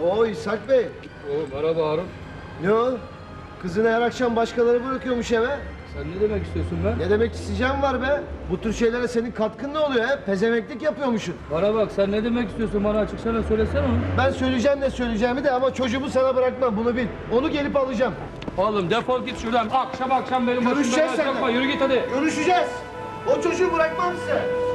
Oo İshak Bey. Oo, merhaba Harun. Ne o? Kızını her akşam başkaları bırakıyormuş eve. Sen ne demek istiyorsun be? Ne demek isteyeceğim var be? Bu tür şeylere senin katkın ne oluyor he? Pezemeklik yapıyormuşsun. Bana bak sen ne demek istiyorsun bana açıkçana söylesene onu. Ben söyleyeceğim ne söyleyeceğimi de ama çocuğumu sana bırakmam bunu bil. Onu gelip alacağım. Oğlum defol git şuradan. Akşam akşam benim başımda Görüşeceğiz seninle. Yürü git hadi. Görüşeceğiz. O çocuğu bırakmam size.